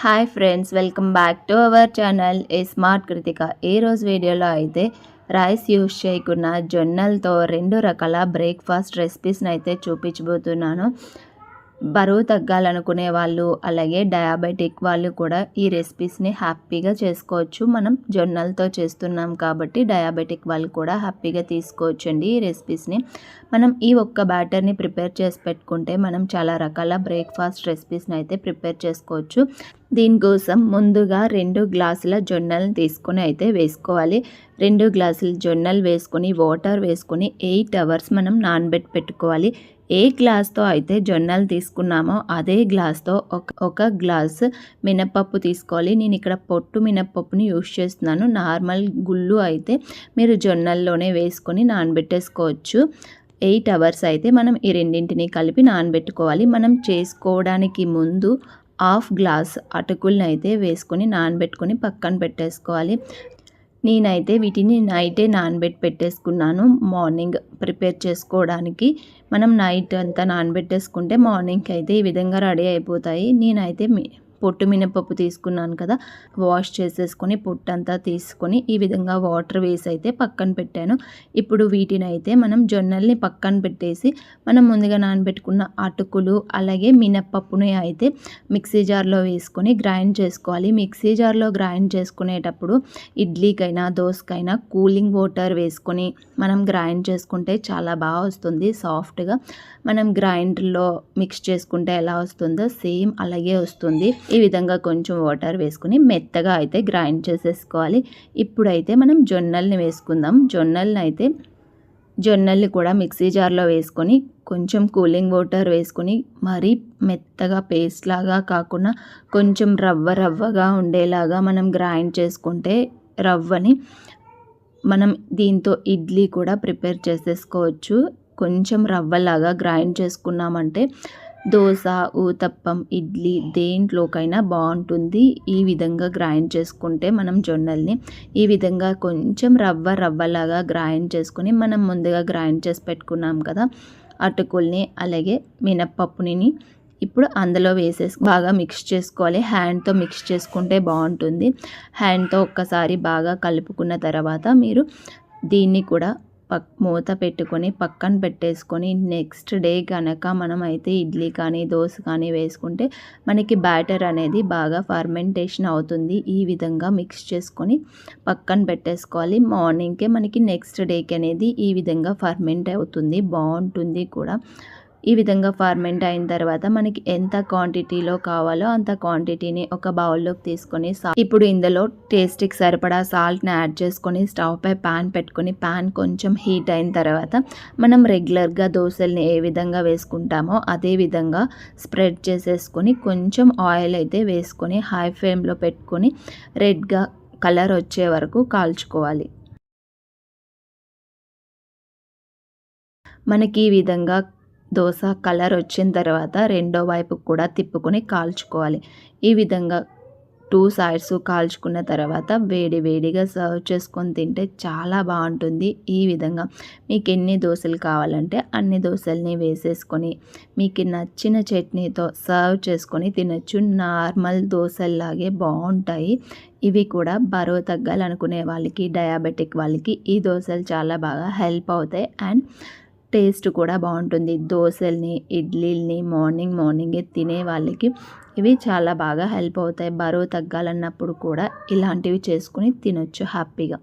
Hi friends welcome back to our channel A smart Krithika ఈరోజు రోజు వీడియోలో అయితే రైస్ యూస్ చేయకుండా జొన్నలతో రెండు రకాల బ్రేక్ఫాస్ట్ రెసిపీస్ని అయితే చూపించబోతున్నాను. బరువు తగ్గాలనుకునే వాళ్ళు అలాగే డయాబెటిక్ వాళ్ళు కూడా ఈ రెసిపీస్ని హ్యాపీగా చేసుకోవచ్చు. మనం జొన్నలతో చేస్తున్నాం కాబట్టి డయాబెటిక్ వాళ్ళు కూడా హ్యాపీగా తీసుకోవచ్చండి ఈ రెసిపీస్ని మనం ఈ ఒక్క బ్యాటర్ని ప్రిపేర్ చేసి పెట్టుకుంటే మనం చాలా రకాల బ్రేక్ఫాస్ట్ రెసిపీస్ని అయితే ప్రిపేర్ చేసుకోవచ్చు. దీనికోసం ముందుగా రెండు గ్లాసుల జొన్నలు తీసుకొని అయితే వేసుకోవాలి. రెండు గ్లాసుల జొన్నలు వేసుకొని వాటర్ వేసుకొని ఎయిట్ అవర్స్ మనం నానబెట్టి పెట్టుకోవాలి. ఏ గ్లాస్తో అయితే జొన్నలు తీసుకున్నామో అదే గ్లాస్తో ఒక ఒక గ్లాస్ మినపప్పు తీసుకోవాలి. నేను ఇక్కడ పొట్టు మినప్పప్పుని యూస్ చేస్తున్నాను. నార్మల్ గుళ్ళు అయితే మీరు జొన్నల్లోనే వేసుకొని నానబెట్టేసుకోవచ్చు. ఎయిట్ అవర్స్ అయితే మనం ఈ రెండింటిని కలిపి నానబెట్టుకోవాలి. మనం చేసుకోవడానికి ముందు హాఫ్ గ్లాస్ అటుకులను అయితే వేసుకొని నానబెట్టుకొని పక్కన పెట్టేసుకోవాలి. నేనైతే వీటిని నైటే నానబెట్టి పెట్టేసుకున్నాను. మార్నింగ్ ప్రిపేర్ చేసుకోవడానికి మనం నైట్ అంతా నానబెట్టేసుకుంటే మార్నింగ్కి అయితే ఈ విధంగా రెడీ అయిపోతాయి. నేనైతే పొట్టు మినపప్పు తీసుకున్నాను కదా వాష్ చేసేసుకొని పొట్టు అంతా తీసుకొని ఈ విధంగా వాటర్ వేసి అయితే పక్కన పెట్టాను. ఇప్పుడు వీటిని అయితే మనం జొన్నల్ని పక్కన పెట్టేసి మనం ముందుగా నానబెట్టుకున్న అటుకులు అలాగే మినప్పప్పుని అయితే మిక్సీ జార్లో వేసుకొని గ్రైండ్ చేసుకోవాలి. మిక్సీ జార్లో గ్రైండ్ చేసుకునేటప్పుడు ఇడ్లీకైనా దోసకైనా కూలింగ్ వాటర్ వేసుకొని మనం గ్రైండ్ చేసుకుంటే చాలా బాగా వస్తుంది. సాఫ్ట్గా మనం గ్రైండర్లో మిక్స్ చేసుకుంటే ఎలా వస్తుందో సేమ్ అలాగే వస్తుంది. ఈ విధంగా కొంచెం వాటర్ వేసుకుని మెత్తగా అయితే గ్రైండ్ చేసేసుకోవాలి. ఇప్పుడైతే మనం జొన్నల్ని వేసుకుందాం. జొన్నల్ని అయితే జొన్నల్ని కూడా మిక్సీ జార్లో వేసుకొని కొంచెం కూలింగ్ వాటర్ వేసుకొని మరీ మెత్తగా పేస్ట్ లాగా కాకుండా కొంచెం రవ్వ రవ్వగా ఉండేలాగా మనం గ్రైండ్ చేసుకుంటే రవ్వని మనం దీంతో ఇడ్లీ కూడా ప్రిపేర్ చేసేసుకోవచ్చు. కొంచెం రవ్వలాగా గ్రైండ్ చేసుకున్నామంటే దోశ ఊతప్పం ఇడ్లీ దేంట్లోకైనా బాగుంటుంది. ఈ విధంగా గ్రైండ్ చేసుకుంటే మనం జొన్నల్ని ఈ విధంగా కొంచెం రవ్వ రవ్వలాగా గ్రైండ్ చేసుకుని మనం ముందుగా గ్రైండ్ చేసి పెట్టుకున్నాం కదా అటుకుల్ని అలాగే మినప్పప్పుని ఇప్పుడు అందులో వేసేసి బాగా మిక్స్ చేసుకోవాలి. హ్యాండ్తో మిక్స్ చేసుకుంటే బాగుంటుంది. హ్యాండ్తో ఒక్కసారి బాగా కలుపుకున్న తర్వాత మీరు దీన్ని కూడా పక్ మూత పెట్టుకొని పక్కన పెట్టేసుకొని నెక్స్ట్ డే కనుక మనం అయితే ఇడ్లీ కానీ దోశ కానీ వేసుకుంటే మనకి బ్యాటర్ అనేది బాగా ఫర్మెంటేషన్ అవుతుంది. ఈ విధంగా మిక్స్ చేసుకొని పక్కన పెట్టేసుకోవాలి. మార్నింగ్కే మనకి నెక్స్ట్ డేకి అనేది ఈ విధంగా ఫర్మెంట్ అవుతుంది. బాగుంటుంది కూడా. ఈ విధంగా ఫర్మెంట్ అయిన తర్వాత మనకి ఎంత క్వాంటిటీలో కావాలో అంత క్వాంటిటీని ఒక బౌల్లోకి తీసుకొని ఇప్పుడు ఇందులో టేస్ట్కి సరిపడా సాల్ట్ని యాడ్ చేసుకొని స్టవ్ పై ప్యాన్ పెట్టుకొని ప్యాన్ కొంచెం హీట్ అయిన తర్వాత మనం రెగ్యులర్గా దోశల్ని ఏ విధంగా వేసుకుంటామో అదే విధంగా స్ప్రెడ్ చేసేసుకొని కొంచెం ఆయిల్ అయితే వేసుకొని హై ఫ్లేమ్లో పెట్టుకొని రెడ్గా కలర్ వచ్చే వరకు కాల్చుకోవాలి. మనకి ఈ విధంగా దోశ కలర్ వచ్చిన తర్వాత రెండో వైపు కూడా తిప్పుకొని కాల్చుకోవాలి. ఈ విధంగా టూ సైడ్స్ కాల్చుకున్న తర్వాత వేడి వేడిగా సర్వ్ చేసుకొని తింటే చాలా బాగుంటుంది. ఈ విధంగా మీకు ఎన్ని దోశలు కావాలంటే అన్ని దోశల్ని వేసేసుకొని మీకు నచ్చిన చట్నీతో సర్వ్ చేసుకొని తినచ్చు. నార్మల్ దోశల్లాగే బాగుంటాయి. ఇవి కూడా బరువు తగ్గాలనుకునే వాళ్ళకి డయాబెటిక్ వాళ్ళకి ఈ దోశలు చాలా బాగా హెల్ప్ అవుతాయి. అండ్ టేస్ట్ కూడా బాగుంటుంది. దోశల్ని ఇడ్లీల్ని మార్నింగ్ మార్నింగే తినే వాళ్ళకి ఇవి చాలా బాగా హెల్ప్ అవుతాయి. బరువు తగ్గాలన్నప్పుడు కూడా ఇలాంటివి చేసుకుని తినొచ్చు హ్యాపీగా.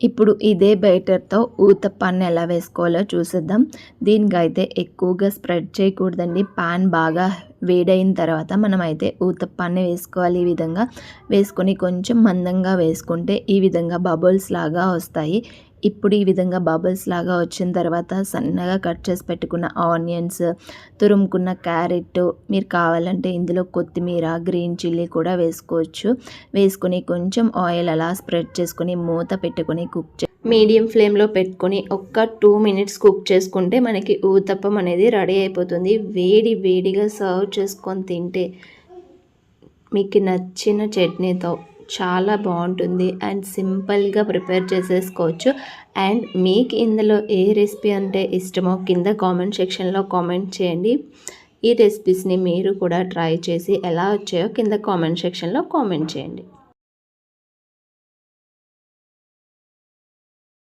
ఇప్పుడు ఇదే బెటర్తో ఊతప్పాన్ని ఎలా వేసుకోవాలో చూసేద్దాం. దీనికైతే ఎక్కువగా స్ప్రెడ్ చేయకూడదండి. పాన్ బాగా వేడైన తర్వాత మనం అయితే ఊతప్పాన్ని వేసుకోవాలి. ఈ విధంగా వేసుకొని కొంచెం మందంగా వేసుకుంటే ఈ విధంగా బబుల్స్ లాగా వస్తాయి. ఇప్పుడు ఈ విధంగా బబుల్స్ లాగా వచ్చిన తర్వాత సన్నగా కట్ చేసి పెట్టుకున్న ఆనియన్స్ తురుముకున్న క్యారెట్ మీరు కావాలంటే ఇందులో కొత్తిమీర గ్రీన్ చిల్లీ కూడా వేసుకోవచ్చు. వేసుకొని కొంచెం ఆయిల్ అలా స్ప్రెడ్ చేసుకొని మూత పెట్టుకొని కుక్ చే మీడియం ఫ్లేమ్లో పెట్టుకొని ఒక్క టూ మినిట్స్ కుక్ చేసుకుంటే మనకి ఊతప్పం అనేది రెడీ అయిపోతుంది. వేడి వేడిగా సర్వ్ చేసుకొని తింటే మీకు నచ్చిన చట్నీతో చాలా బాగుంటుంది అండ్ సింపుల్గా ప్రిపేర్ చేసేసుకోవచ్చు. అండ్ మీకు ఇందులో ఏ రెసిపీ అంటే ఇష్టమో కింద కామెంట్ సెక్షన్లో కామెంట్ చేయండి. ఈ రెసిపీస్ని మీరు కూడా ట్రై చేసి ఎలా వచ్చాయో కింద కామెంట్ సెక్షన్లో కామెంట్ చేయండి.